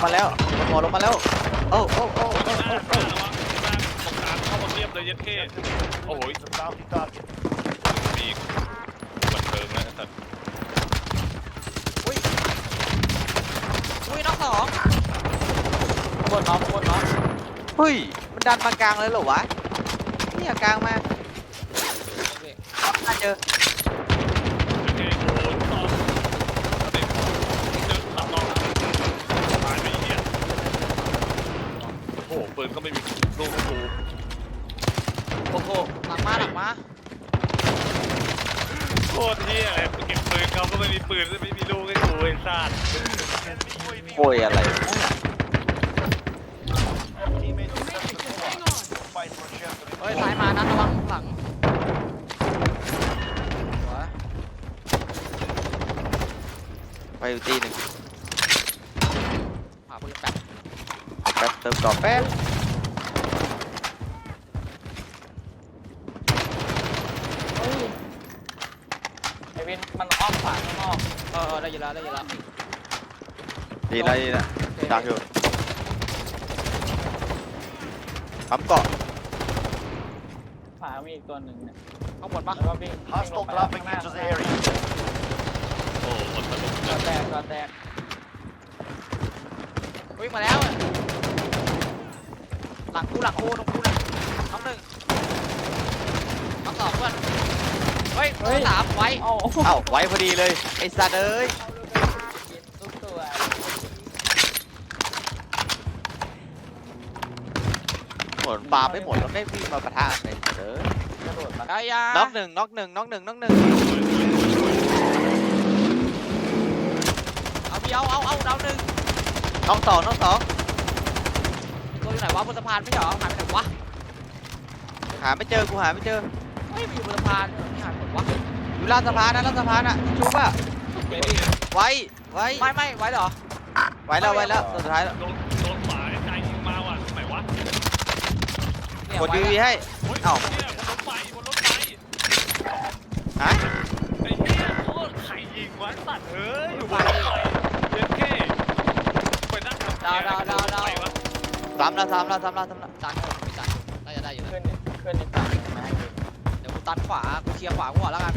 งมาแล้วบนหัวลงมาแล้ว โอ้โอ้โอ้หน้าหน้าระวังตรงกลางเข้ามาเทียบเลยเย็ดเข้โอ้โห Some bounty target. มีบันเทิงนะสัตว์อุ้ยอุ้ยน้องสองบนน้องบนน้องเฮ้ยมันดันมากลางเลยเหรอวะเนี่ยกลางมาเจอ เย็ดเข้โอ้โหต่อเด็กเจอขับต่อตายไปเหี้ยโอ้โหปืนก็ไม่มีลูกให้กูโอ้โหหลังมาหลังมาโคตรเหี้ยเลยเก็บปืนเขาก็ไม่มีปืนไม่มีลูกให้กูไอ้สัตว์โอยอะไร Teammates will fight for shelter. เฮ้ยซ้ายมานะระวังหลังหัวไปอยู่ตีหนึ่ง หาปืนแป๊บ แป๊บ เติมกรอบแป๊บเฮ้ยไอวินมันอ้อมขวาข้างนอกเออเออได้ยินแล้วได้ยินแล้วดีนะดีนะดักอยู่ปั๊มเกาะขวามีอีกตัวหนึ่งเนี่ยข้างบนปะแล้วก็วิ่งวิ่งล Hostile งไปแล้ว dropping ข้างหน้า into the area. โอ้โหหมดสนุกก็แตกก็แตกวิ่งมาแล้วอะ หลังกูหลังกูตรงกูนะน้องหนึ่งน้องสองเพื่อนเฮ้ยน้องสามไว้เอ้าเอ้าไว้พอดีเลยไอ้สัตว์เอ้ยทุกตัวหมดปลาไม่หมดแล้วไม่วิ่งมาปะทะเลยเด้อกระโดดมาได้ยาน็อกหนึ่งน็อกหนึ่งน็อกหนึ่งน็อกหนึ่งเอาพี่เอาเอาเอาดาวหนึ่งน็อกสองน็อกสอง ตัวอยู่ไหนวะบนสะพานไม่ใช่เหรอหายไปไหนวะหาไม่เจอกูหาไม่เจอเฮ้ยมันอยู่บนสะพานไม่หายหมดวะอยู่ล่างสะพานนะล่างสะพานอะชูป่ะเบบี้ไว้ไว้ไม่ไม่ไว้เหรอไว้แล้วไว้แล้วสุดท้ายแล้วโดนโดนขวาไอ้ใจยิงมาว่ะไหนวะเนี่ยกดไว้ดีแล้วให้โอ้ยเอ้าเนี่ยบนรถไฟบนรถไฟฮะไอ้เหี้ยโคตรใครยิงวะสัตว์เอ้ยอยู่บนรถไฟเย็ดเข้ไปนั่งทำดาวดาวดาวดาวไปวะ ซ้ำแล้วซ้ำแล้วซ้ำแล้วซ้ำแล้วตันเถอะไม่ตันน่าจะได้อยู่นะขึ้นขึ้นอีกฝั่งหนึ่งนะไอ้วินเดี๋ยวกูตันขวากูเคลียร์ขวากูก่อนแล้วกัน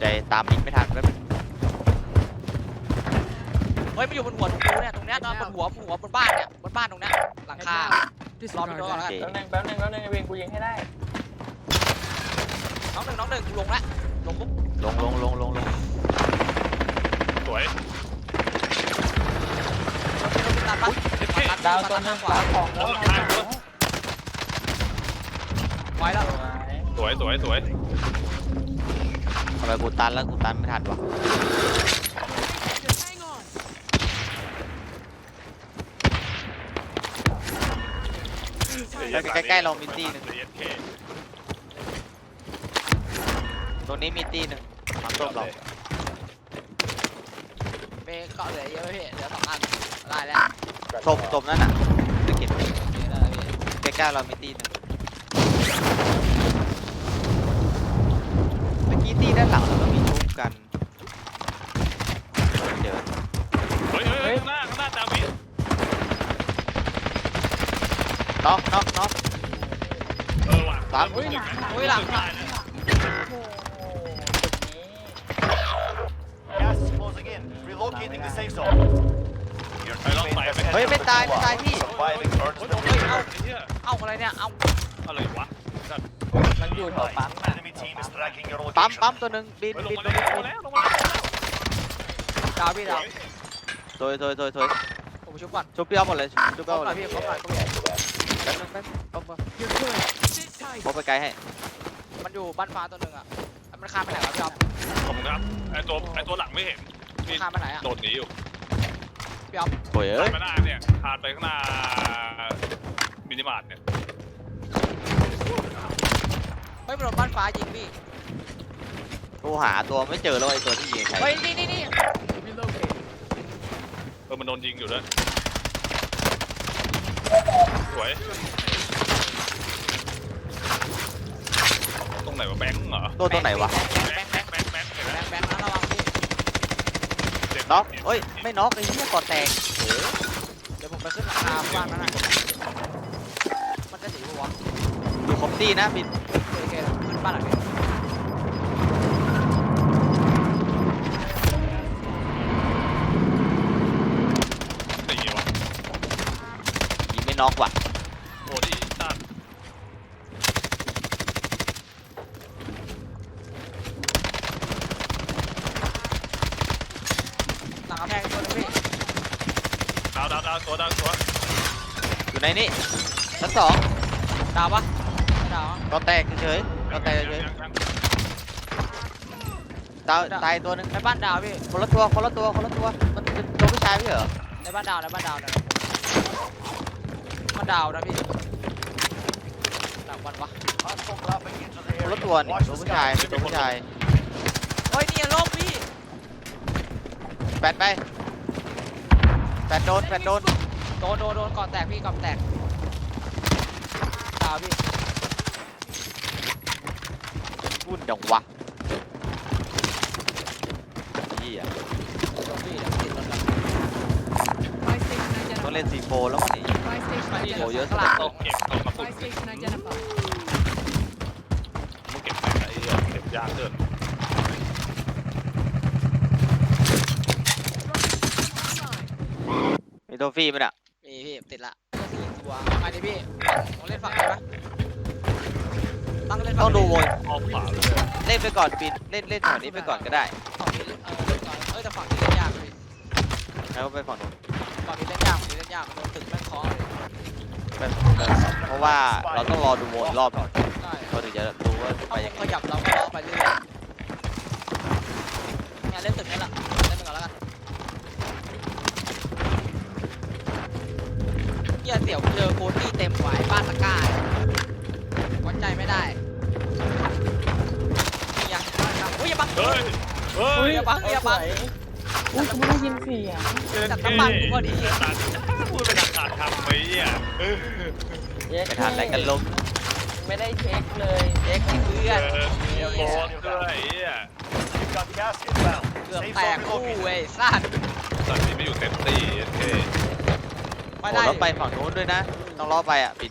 ใจตามมินไม่ทันแล้วเฮ้ยมันอยู่บนหัวตรงกูเนี่ยตรงเนี้ยนอนบนหัวบนหัวบนบ้านเนี่ยบนบ้านตรงเนี้ยหลังคารอไปดูก่อนแล้วกันเจ๋แป๊บนึงแป๊บนึงแป๊บนึงไอวินกูยิงให้ได้น้องหนึ่งน้องหนึ่งกูลงแล้วลงปุ๊บลงลงลงลงลงสวยตันปะเย็ดเข้ตัน ดาวตัตัวนหตันึนงขวาดาวของแล้วเอาหลังคาด้วยไว้แล้วสวยสวยสวยทำไมกูตันแล้วกูตันไม่ทันวะใกล้ๆเรามีตีหนึ่ง เย็ดเข้ตรงนี้มีตีหนึ่งทำต้มเราเมย์เกาะเหลือเยอะพี่เหลือสองอันได้แล้ว ต้มต้มนั่นน่ะตะกิดโอเคได้แล้วพี่ใกล้ๆเรามีตีหนึ่งเมื่อกี้ตีด้านหลังเราก็มีชุบกันเจอเฮ้ยเฮ้ยเฮ้ยข้างหน้าข้างหน้าดาวิดน็อกน็อกน็อก เออว่ะสามเฮ้ยหลัง อุ้ยหลังหลังโอ้โหจุดนี้ Gas is closing in. Relocating the safe zone. Your teammates have headed เฮ้ยไม่ for ตาย the ไม่ gulag. ตายพี่ Surviving earns โอ้ย them เฮ้ย victory. เอ้าไอ้เหี้ยเอ้าอะไรเนี่ย เอ้าอะไรวะสัตว์มันอยู่แถวปั๊มอะ Enemy team is tracking your ปั๊ม location. ปั๊มตัวหนึ่งบินเฮ้ยลงบินมาตัวแล้หวนึงลงมาแล้วลงมาแล้วดาวพี่ดาวโถอยโถอยโถอยโถอยผมชุบก่อนชุบเปรี้ยวหมดเลยชุบเปครรี้ยวบหมดหน่เลอยยพี่ครบหน่อยครบหน่อยแป๊บนึงแป๊บนึงปั๊มปั๊มปั๊มไปไกลให้มันอยู่บ้านฟ้าตัวหนึ่งอะมันข้ามไปไหนวะพี่อ๊อฟขอบคุณครับไอตัวไอตัวหลังไม่เห็นมันนี่ข้ามไปไหนอะโดดหนีอยู่ พี่อ๊อฟโถอยเอ้ผ่ายนไปหน้าเนี่ยผ่านไปข้างหน้ามินิมาร์ทเนี่ยเฮ้ยมันโดนบ้านฟ้ายิงพี่กูหาตัวไม่เจอแล้วไอ้ตัวที่ยิงใครเฮ้ยนี่นี่นี่เออมันโดนยิงอยู่ด้วยสวยตรงรงไหนวะแบงค์เหรอตัวตัวไหนวะ แบงค์แบงค์แบงค์แบงค์เห็นไหม แบงค์แบงค์นะระวังพี่ เจ็บ น็อกเจ็บเอ้ย ไม่น็อกไอ้เหี้ยก่อนแตกเออเดี๋ยวผมไปขึ้นราคาบ้านนั้นน่ะมันจะหนีปะวะดูคอมตี้นะบินโอเคขึ้นบ้านหลังนี้หนีวะยิงไม่น็อกว่ะ โอ้ดิตัด หลั งกำแพงตัวนึงพี่ดาวดาวดาวตัวดาวตัวอยู่ในนี่ชั้นสองดาวปะไม่ดาวอะก่อนแตกเฉยๆก่อนแตกเฉยยังยังๆตายตายตัวหนึงในบ้านดาวพี่คนละตัวคนละตัวคนละตัวมันเป็นตัวผู้ชายไม่เหรอในบ้านดาวในบ้านดาวนะมันดาวนะพี่หลังวันวะคนละตัวนี่ตัวผู้ชายตัวผู้ชายเฮ้ยเนี่ย โลกพี่แฟนไปแฟนโดนแฟนโดนโดนโดนโดนก่อนแตกพี่ก่อนแตกดาวพี่วุ่นจังวะเหี้ยโดนพี่เดี๋ยวติดรถแล้ว Buy station ต้อง identified. เล่นซีโฟแล้วมันนี่ Buy station มาดิโอ้ identified. เยอะข้างหลังต้องเก็บเอามาสุด Buy station identified. มึงเก็บไปไอ้เหี้ยเก็บยากเกิน มีโทฟี่มั้ยน่ะมีพี่ติดละสี่ตัวเอาไงดีพี่ต้องเล่นฝั่งไหนปะตั้งเล่นฝั่ต้องดูวงออกขวาเลยเล่นไปก่อนปิดเล่นเล่นแถวนี้ไปก่อนก็ได้ฝั่งนี้เล่นเออเล่นก่อนเอ้ยแต่ฝั่งนี้เล่นยากพี่แล้วไปฝั่งนู้นฝั่งนี้เล่นยากฝั่งนี้เล่นยากมันโดนตึกแม่งเคอเลยไปเพราะว่าเราต้องรอดูวงอีกรอบก่อนใช่เราถึงจะรู้ว่าไปถ้ายังวไงงขยับเราก็ล้อไปเรื่อยๆงานเล่นตึกนี่แหละเล่นไปก่อนแล้วกัน เฮียเสี่ยวเจอโคตี้เต็มไว้บ้านตะกร้าวัดใจไม่ได้เฮียอุ้ยอย่าบังเฮ้ยเฮ้ยอย่าบังอย่าบังอุ้ยกูไม่ได้ยินเสียงจัดกำบังกูพอดีพูดไปทางขาดคำไปเหี้ยเย็ดไปทานอะไรกันลมไม่ได้เช็คเลยเอ็กซ์ที่เพื่เออนอโบนด้วยอ้เหี้ย You've got gas inbound. เกือบแตกคู่ relocated. เว้ยซ่านตอนนี้ไม่อยู่เต็มตีโอเค โอ้ได้แล้วไปฝั่งนู้นด้วยนะ ต้องล้อไปอะปิด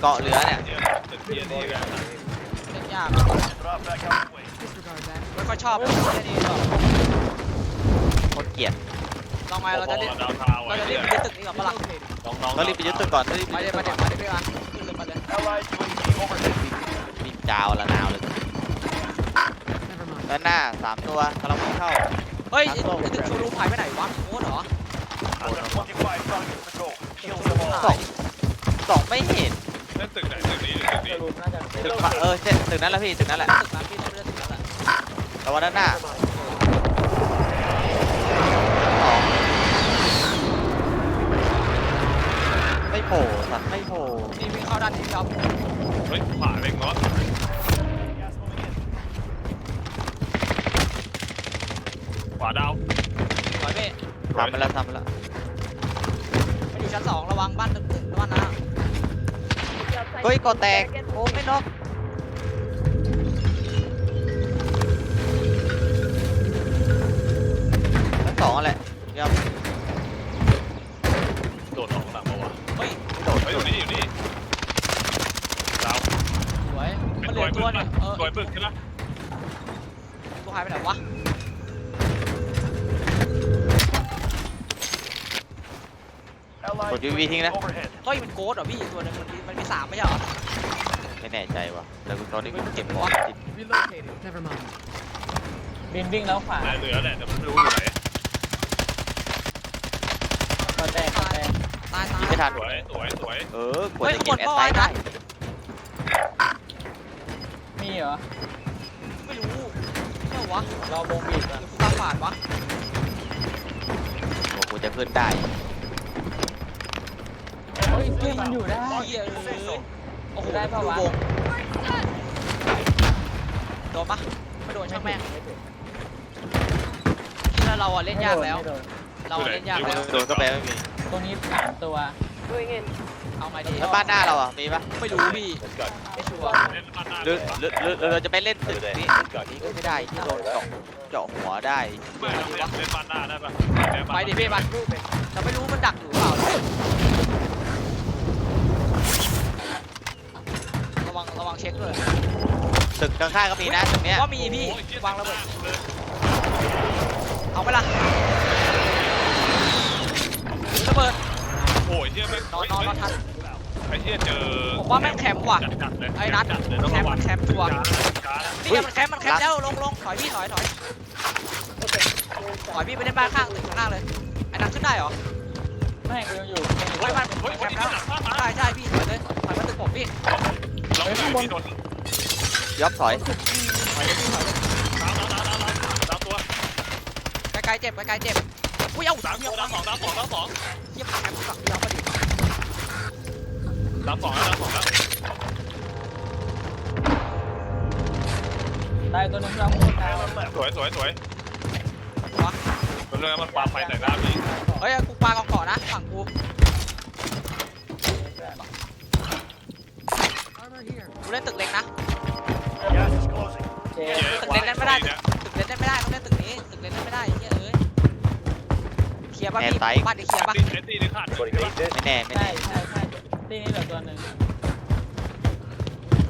เกาะเหลือเนี่ยเหี้ยตึกเหี้ยนี่กันเล่นยาก Drop back out the way. Disregard that. ไม่ค่อยชอบเล่นนี้หรอกคนเกลียดลองไงเราจะเล่นดาวทาวเราไอ้จะเล่เหี้นยยึดตึกนี้กับฝรั่ง Relocated. น้องๆต้องรีบไปยึดตึกก่อนต้องรีบไปมายึเดี๋ดยวตึมากก่เดี๋อยวนมาเดี๋ยวมาเดี๋ยวขึ้นเลยมาเลย Allied UAV overhead. บินจาวละนาวเลย Never mind. ด้านหน้าสามตัวกำลังวิ่งเข้า เฮ้ยไอ้ตึกโชว์รูมหายไปไหนวะโคตรเหรอ Under 25 targets สอง all. สองไม่เห็นเล่นตึกไหนตึกนี้หรือตึกนี้จะรู้น่าจะเป็นตึกฝั่งเออเช่นตึกนั้นแหละพี่ตึกนั้นแหละตึกนั้นพี่เราเลือกตึกนั้นแหละแต่ว่าด้านหน้าสองไม่โผล่สัตว์ไม่โผล่นี่วิ่งเข้าด้านนี้ครับเฮ้ยขวาเล็งเนาะ Gas moving in. ขวาดาวถอยเว้ยทำไปแล้วทำไปแล้วมันอยู่ ชั้นสองระวังบ้านตึกตึกบ้านนะเฮ้ยก่อแตกโอ้ไม่น็อกทั้งสองอะแหละเดี๋ยวโดดออกหลังมาวะเฮ้ยไม่โดดเฮ้ยอยู่นี่อยู่นี่ดาวสวยเป็มันนเหตัลืวอบึตัวกหนึงเออตัวบึกใช่ไหมตัวหายไปไหนวะ Allied Put UAV ทิ้งนะ overhead. เฮ้ยมันโกดเหรอพี่ตัวหนึงมันมีมันมีสามไม่ใช่เหรอไม่แน่ใจว่ะแต่กูตอนนี้กูเก็บเฮ้บยอมันลเก็บติด Relocated. Never mind. บินวิ่งแล้วขวาแต่เหลือแหละแต่ไม่รู้อยู่ไหนก็แตกก็แตกตายตายยิงไม่ทันสวยสวยสวยเออกดจะเก็บแอดไซด์ได้มีเหรอไม่รู้เจ้าวะรอวงบีบก่อนหรือกูตาฝาดวะโอ้กูจะขึ้นได้ เฮ้ยเพื่อนมันอยู่ได้เฮียเอ้ยโอ้โหได้ปะวะ ดูงโดนปะไม่โดนช่างแม่งที่แล้วเราอะเล่นยากแล้วไม่โดนเราอะเล่นยากแล้ว โดนก็ไปไม่มีตรงนี้สามตัวเเอาไงดีแล้วบ้านหน้าเราอะมีปะไม่รู้พี่ไม่ชัวร์เล่นบ้านหน้าหรือหรือหรือหรือเราจะไปเล่นตึกนี้ตึกนี้ก็ไม่ได้ที่โดนเจาะเจาะหัวได้ไม่เราเล่นเล่นบ้านหน้าได้ปะไปดิพี่ไปแต่ไม่รู้มันดักอยู่เปล่า ระวังระวังเช็คด้วยตึกข้างๆก็มีนะตรงเนี้ยว่ามีพี่วางระเบิดเอาไปละระเบิดโอ้ยเฮียแม่งนอนนอนนอนทันไอ้เฮียเจอผมว่าแม่งแคมป์ว่ะจัดๆเลยไอ้นัทจัดๆเลยต้องแคระมป์วังมันแคมป์ชัวร์การนะนี่ไงมันแคมป์มันแคมป์แล้วลงลงถอยพี่ถอยถอยถอยพี่ไปเล่นบ้านข้างตึกข้างล่างเลยไอ้นัทขึ้นได้เหรอไม่กูยังอยู่เฮ้ยมันเฮ้ยแคคนมป์นี้แล้วหนักมากนะใช่ใช่พี่ถอยเลยถอยมาตึกผมพี่ เราไม่อยู่ที่โดนยอบถอยถอยเลยพี่ถอยเลยตามตามตามตามตามตัวไกลๆเจ็บไกลๆเจ็บอุ้ยเอ้าตามเยี่ตัยวมตามสองตามสองตามสองเยี่ยมแคมป์ฝั่งเดียวมาดิตามสองแล้วตามสองแล้วได้ตัวหนึงเราพูดนะสวยสวยสวยวะมันเลยมันปาไฟใส่หน้าพี่เฮ้ยกูปากองเกาะนะฝั่งกู กูเล่นตึกเล็กนะ Gas is closing. เจ๊ตึกเล่นเล่นไม่ได้ตึกเล่นเล่นไม่ได้ต้องเล่นตึกนี้ตึกเล่นเล่นไม่ได้เฮ้ยเอ้ยเคลียร์ป่ะพี่บ้านนี้เคลียร์ป่ะตีเอตีนี่ขาดไม่แน่ไม่ใช่แน่ใช่ใช่ที่นี่เหลือตัวหนึ่ง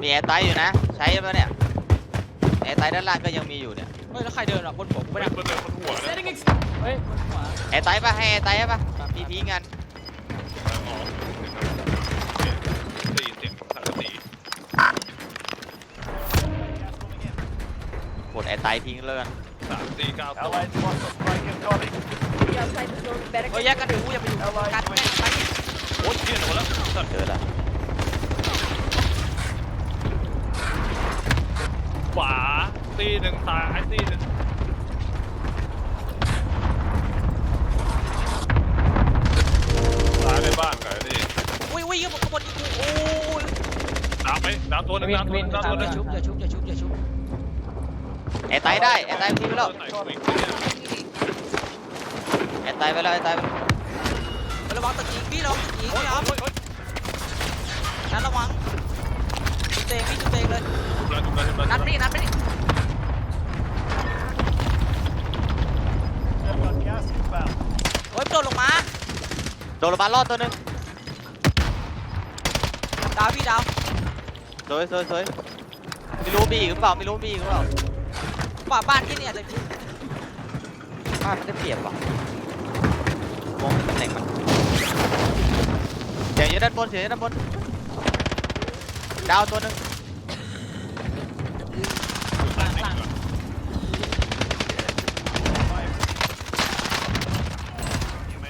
มีแอร์ไตอยู่นะ ใช้ปะเนี่ยแอร์ไตด้านล่างก็ยังมีอยู่เนี่ยเฮ้ยแล้วใครเดินอะบนหัวกูไม่ไม่ได้ได้เปิดเปิดบนหัวนะ Setting ex- เฮ้ยบนหัวแอร์ไตปะให้แอร์ไตปะมีทิ้งกัน กดแอร์ไตทิ้งเลยกันสามสี่เก้าตัว Allied cluster strike incoming. เฮ้ยแยกกันดูอย่าไปอยู่กันแม่งไปโอ้ยเชี่ยโดนแล้วเจอละขวาตีหนึ่งซ้ายตีหนึ่งซ้ายในบ้านกันนี่อุ้ยอุ้ยยืมขบวนยิงกูโอ้ยดาวไปดาวตัวหนึงดาวตัวหนึงดาวตัวหนึอย่างชุบอย่าชุบอย่าชุบอย่าชุบแอร์ไตได้แอร์ไตทิ้งไปแล้วใส่กูอีกเนี่ยแอร์ไตไปแล้วแอร์ไตไประวังตึกยิงพี่ระวังตึกยิงโอ้ยพี่ครับโอ้ยโอ้ยนัดระวังจุดเตงพี่จุดเตงเลยถูกแล้วถูกแล้วถูกแล้วนัดไม่ดินัดไม่ดิ Got gas inbound. เฮ้ยโดดลงมาโดนระบาดรอดตัวหนึงดาวพี่ดาวสวยสวยสวยไม่รู้มีอีกหรือเปล่าไม่รู้มีอีกหรือเปล่า ป่าบ้านที่เนี่ยเลยพี่บ้านมันได้เปรียบว่ะมองตำแหน่งมันเสียงอยู่ด้านบนเสียงอยู่ด้านบนดาวตัวหนึงหลังหลัง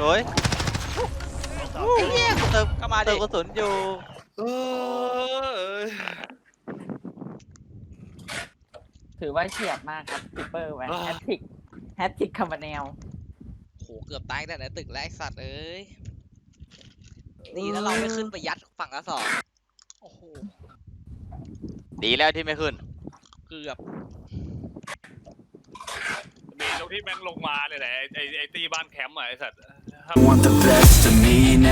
สวยโอ้ยเหี้ยกูเติมก็มาเติดิมกระสุนอยู่ เอ้ย ถือว่าเฉียบมากครับปิเปอร์แหวนแฮตติกแฮตติกคาร์บาเนลโหเกือบตายแต่ในตึกแรกสัตว์เอ้ยดีแล้วเราไม่ขึ้นไปยัดฝั่งละสองโอ้โหดีแล้วที่ไม่ขึ้น เกือบมีตรงที่แม่งลงมาเนี่ยแหละไอ้ไอ้ไอ้ตีบ้านแคมป์อะไอ้สัตว์ want the best of me